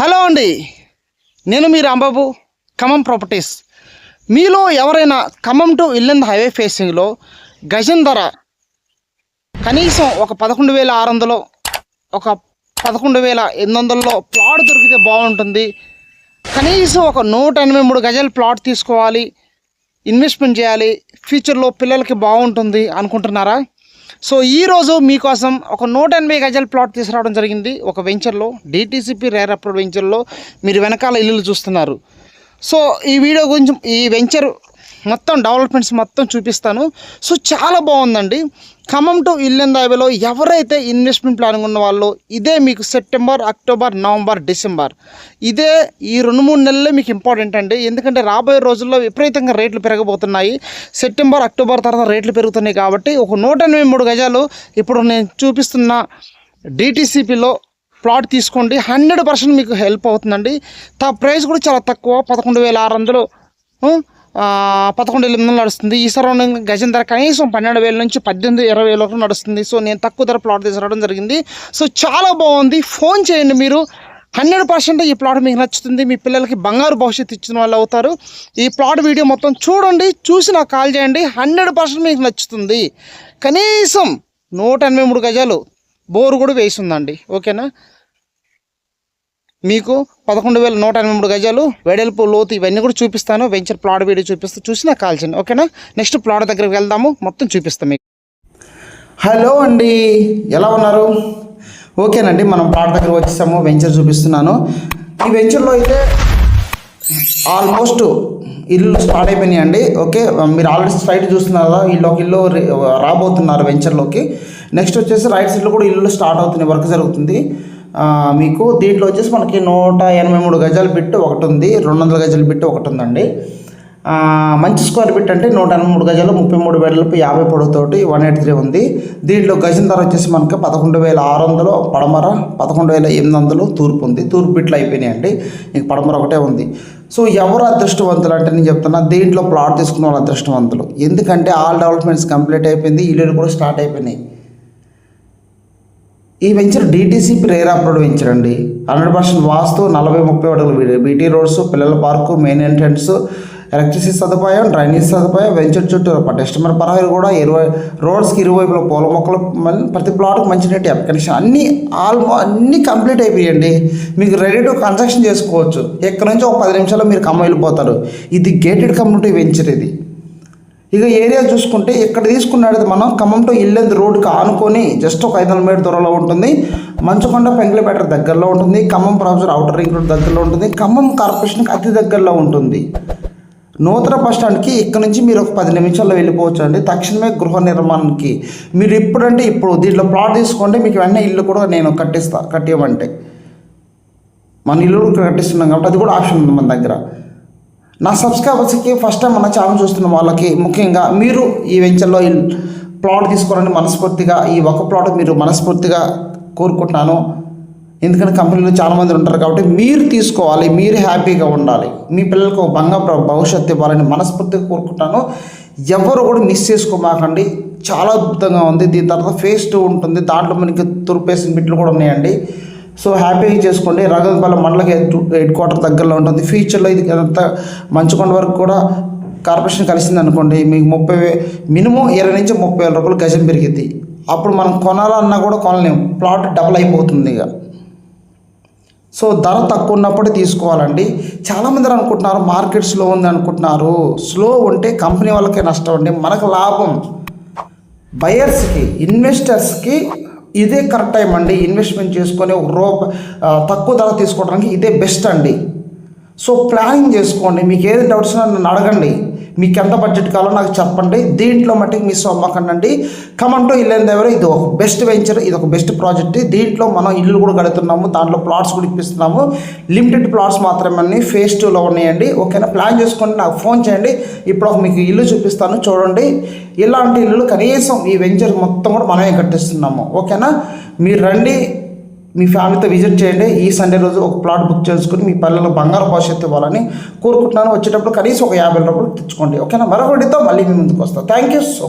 Hello అండి. నేను మీ Rambabu Khammam properties. మీలో ఎవరైనా ఖమ్మం టు ఇల్లంద హైవే ఫేసింగ్లో గజం ధర కనీసం ఒక పదకొండు వేల ఆరు వందలు ఒక పదకొండు వేల ఎనిమిది వందలలో ప్లాట్ దొరికితే బాగుంటుంది. కనీసం ఒక నూట ఎనభై మూడు గజాలు ప్లాట్ తీసుకోవాలి. ఇన్వెస్ట్మెంట్ చేయాలి. ఫ్యూచర్లో పిల్లలకి బాగుంటుంది అనుకుంటున్నారా? సో ఈరోజు మీకోసం ఒక నూట ఎనభై గజాల ప్లాట్ తీసుకురావడం జరిగింది. ఒక వెంచర్లో డిటీసీపీ రేర్ అప్రోడ్ వెంచర్లో మీరు వెనకాల ఇల్లులు చూస్తున్నారు. సో ఈ వీడియో గురించి ఈ వెంచర్ మొత్తం డెవలప్మెంట్స్ మొత్తం చూపిస్తాను. సో చాలా బాగుందండి. ఖమ్మం టు ఇల్లెంద హైవేలో ఎవరైతే ఇన్వెస్ట్మెంట్ ప్లానింగ్ ఉన్న వాళ్ళు ఇదే మీకు సెప్టెంబర్ అక్టోబర్ నవంబర్ డిసెంబర్. ఇదే ఈ రెండు మూడు నెలలే మీకు ఇంపార్టెంట్ అండి. ఎందుకంటే రాబోయే రోజుల్లో విపరీతంగా రేట్లు పెరగబోతున్నాయి. సెప్టెంబర్ అక్టోబర్ తర్వాత రేట్లు పెరుగుతున్నాయి కాబట్టి ఒక నూట ఎనభై మూడు గజాలు ఇప్పుడు నేను చూపిస్తున్న డిటీసీపీలో ప్లాట్ తీసుకోండి. హండ్రెడ్ పర్సెంట్ మీకు హెల్ప్ అవుతుందండి. తా ప్రైస్ కూడా చాలా తక్కువ. పదకొండు వేల ఆరు వందలు. పదకొండు వేల ఎనిమిది నడుస్తుంది. ఈ సరౌండింగ్ గజం ధర కనీసం పన్నెండు వేల నుంచి పద్దెనిమిది ఇరవై వేల వరకు నడుస్తుంది. సో నేను తక్కువ ధర ప్లాట్ తీసుకురావడం జరిగింది. సో చాలా బాగుంది. ఫోన్ చేయండి మీరు. హండ్రెడ్ పర్సెంట్ ఈ ప్లాట్ మీకు నచ్చుతుంది. మీ పిల్లలకి బంగారు భవిష్యత్తు ఇచ్చిన వాళ్ళు అవుతారు. ఈ ప్లాట్ వీడియో మొత్తం చూడండి. చూసి నాకు కాల్ చేయండి. హండ్రెడ్ పర్సెంట్ మీకు నచ్చుతుంది. కనీసం నూట ఎనభై మూడు గజాలు బోరు కూడా వేసిందండి ఓకేనా? మీకు పదకొండు వేల నూట ఎనభై మూడు గజాలు వెడల్పు లోతు ఇవన్నీ కూడా చూపిస్తాను. వెంచర్ ప్లాట్ వీడియో చూపిస్తూ చూసి నాకు కాల్ చేయండి ఓకేనా? నెక్స్ట్ ప్లాట్ దగ్గరికి వెళ్దాము మొత్తం చూపిస్తాం మీకు. హలో అండి ఎలా ఉన్నారు? ఓకేనండి మనం ప్లాట్ దగ్గర వచ్చేసాము వెంచర్ చూపిస్తున్నాను. ఈ వెంచర్లో అయితే ఆల్మోస్ట్ ఇల్లు స్టార్ట్ అయిపోయినాయి అండి ఓకే? మీరు ఆల్రెడీ స్ట్రైట్ చూస్తున్నారు కదా ఇల్లుకి ఇల్లు రాబోతున్నారు వెంచర్లోకి నెక్స్ట్ వచ్చేసి రైట్ సైడ్లో కూడా ఇల్లు స్టార్ట్ అవుతున్నాయి వర్క్ జరుగుతుంది. మీకు దీంట్లో వచ్చేసి మనకి నూట ఎనభై మూడు గజాల బిట్ ఒకటి ఉంది రెండు వందల గజాల బిట్ ఒకటి ఉందండి మంచి స్క్వేర్ బిట్ అంటే నూట ఎనభై మూడు గజాలు ముప్పై మూడు వెడల్పు యాభై పొడవుతోటి వన్ ఎయిట్ త్రీ ఉంది. దీంట్లో గజం ధర వచ్చేసి మనకి పదకొండు వేల ఆరు వందలు పడమర పదకొండు వేల ఎనిమిది వందలు తూర్పు ఉంది. తూర్పు బిట్లు అయిపోయినాయండి. అండి ఇంక పడమర ఒకటే ఉంది. సో ఎవరు అదృష్టవంతులు అంటే నేను చెప్తున్నా దీంట్లో ప్లాట్ తీసుకున్న వాళ్ళు అదృష్టవంతులు. ఎందుకంటే ఆల్ డెవలప్మెంట్స్ కంప్లీట్ అయిపోయింది ఇల్లులు కూడా స్టార్ట్ అయిపోయినాయి. ఈ వెంచర్ డిటీసీ రేర్ అప్రోడ్ వెంచర్ అండి హండ్రెడ్ పర్సెంట్ వాస్తు నలభై ముప్పై అడుగులు బీటీ రోడ్స్ పిల్లల పార్కు మెయిన్ ఎంట్రన్స్ ఎలక్ట్రిసిటీ సదుపాయం డ్రైనేజ్ సదుపాయం వెంచర్ చుట్టూ టెస్టమర్ పరాయిలు కూడా. ఇరవై రోడ్స్కి ఇరువైపుల పూల మొక్కలు ప్రతి ప్లాట్కి మంచి నీటి కనెక్షన్ అన్నీ ఆల్మో అన్నీ కంప్లీట్ అయిపోయండి మీకు రెడీ టు కన్స్ట్రక్షన్ చేసుకోవచ్చు. ఇక్కడ నుంచి ఒక పది నిమిషాల్లో మీరు కమ్మ వెళ్ళిపోతారు. ఇది గేటెడ్ కమ్యూనిటీ వెంచర్ ఇది. ఇక ఏరియా చూసుకుంటే ఇక్కడ తీసుకున్నది మనం? ఖమ్మం టు ఇల్లెందు రోడ్డుకి ఆనుకొని జస్ట్ ఒక ఐదు వందల మీటర్ దూరంలో ఉంటుంది. మంచుకొండ పెంకులపేట దగ్గరలో ఉంటుంది. Khammam professor outer ring road దగ్గరలో ఉంటుంది. ఖమ్మం కార్పొరేషన్కి అతి దగ్గరలో ఉంటుంది. నూతన బస్ స్టాండ్కి ఇక్కడ నుంచి మీరు ఒక పది నిమిషాల్లో వెళ్ళిపోవచ్చు అండి తక్షణమే గృహ నిర్మాణానికి మీరు ఇప్పుడంటే ఇప్పుడు దీంట్లో ప్లాట్ తీసుకోండి. మీకు వెంటనే ఇల్లు కూడా నేను కట్టిస్తా కట్టియమంటే మన ఇల్లు కూడా కట్టిస్తున్నాం కాబట్టి అది కూడా ఆప్షన్ ఉంది మన దగ్గర. నా సబ్స్క్రైబర్స్కి ఫస్ట్ టైం మన ఛానల్ చూస్తున్న వాళ్ళకి ముఖ్యంగా మీరు ఈ వెంచర్లో ఈ ప్లాట్ తీసుకోవాలని మనస్ఫూర్తిగా ఈ ఒక ప్లాట్ మీరు మనస్ఫూర్తిగా కోరుకుంటున్నాను. ఎందుకంటే కంపెనీలో చాలామంది ఉంటారు కాబట్టి మీరు తీసుకోవాలి మీరు హ్యాపీగా ఉండాలి. మీ పిల్లలకు భంగ భవిష్యత్తు ఇవ్వాలని మనస్ఫూర్తిగా కోరుకుంటాను ఎవరు కూడా మిస్ చేసుకోమాకండి. చాలా అద్భుతంగా ఉంది. దీని తర్వాత ఫేస్ టూ ఉంటుంది. దాంట్లో మనకి తురుపేసిన బిట్లు కూడా ఉన్నాయండి. సో హ్యాపీగా చేసుకోండి. రగంపల్లి మండలకి హెడ్ హెడ్ క్వార్టర్ దగ్గరలో ఉంటుంది. ఫ్యూచర్లో ఇది అంతా మంచుకొండ వరకు కూడా కార్పొరేషన్ కలిసింది అనుకోండి. మీకు ముప్పై వే మినిమం ఇరవై నుంచి ముప్పై వేల రూపాయలు గజం పెరిగింది అప్పుడు మనం కొనాలన్నా కూడా కొనలేము ప్లాట్ డబుల్ అయిపోతుంది ఇక. సో ధర తక్కువ ఉన్నప్పుడు తీసుకోవాలండి. చాలామంది అనుకుంటున్నారు మార్కెట్ స్లో ఉంది అనుకుంటున్నారు. స్లో ఉంటే కంపెనీ వాళ్ళకే నష్టం అండి. మనకు లాభం. బయర్స్కి ఇన్వెస్టర్స్కి ఇదే కరెక్ట్ టైం అండి. ఇన్వెస్ట్మెంట్ చేసుకొని ఒక తక్కువ ధర తీసుకోవడానికి ఇదే బెస్ట్ అండి. సో ప్లానింగ్ చేసుకోండి. మీకు ఏది డౌట్స్ నన్ను అడగండి. మీకు ఎంత బడ్జెట్ కావాలో నాకు చెప్పండి. దీంట్లో మట్టుకు మీ అమ్మకండి కమంటో ఇల్లు ఎవరు ఇది ఒక బెస్ట్ వెంచర్ ఇది ఒక బెస్ట్ ప్రాజెక్ట్ దీంట్లో మనం ఇల్లు కూడా కడుతున్నాము దాంట్లో ప్లాట్స్ కూడా ఇప్పిస్తున్నాము. లిమిటెడ్ ప్లాట్స్ మాత్రమే ఫేస్ టూలో ఉన్నాయండి. ఓకేనా? ప్లాన్ చేసుకోండి నాకు ఫోన్ చేయండి. ఇప్పుడు ఒక మీకు ఇల్లు చూపిస్తాను చూడండి. ఇలాంటి ఇల్లు కనీసం ఈ వెంచర్ మొత్తం కూడా మనమే కట్టిస్తున్నాము. ఓకేనా? మీరు రండి. మీ ఫ్యామిలీతో విజిట్ చేయండి. ఈ సండే రోజు ఒక ప్లాట్ బుక్ చేసుకుని మీ పిల్లలకు బంగారు భవిష్యత్తు ఇవ్వాలని కోరుకుంటున్నాను. వచ్చేటప్పుడు కనీసం ఒక యాభై రూపాయలు తెచ్చుకోండి. ఓకేనా? మరొకటితో మళ్ళీ మీ ముందుకు వస్తాను థ్యాంక్ యూ సో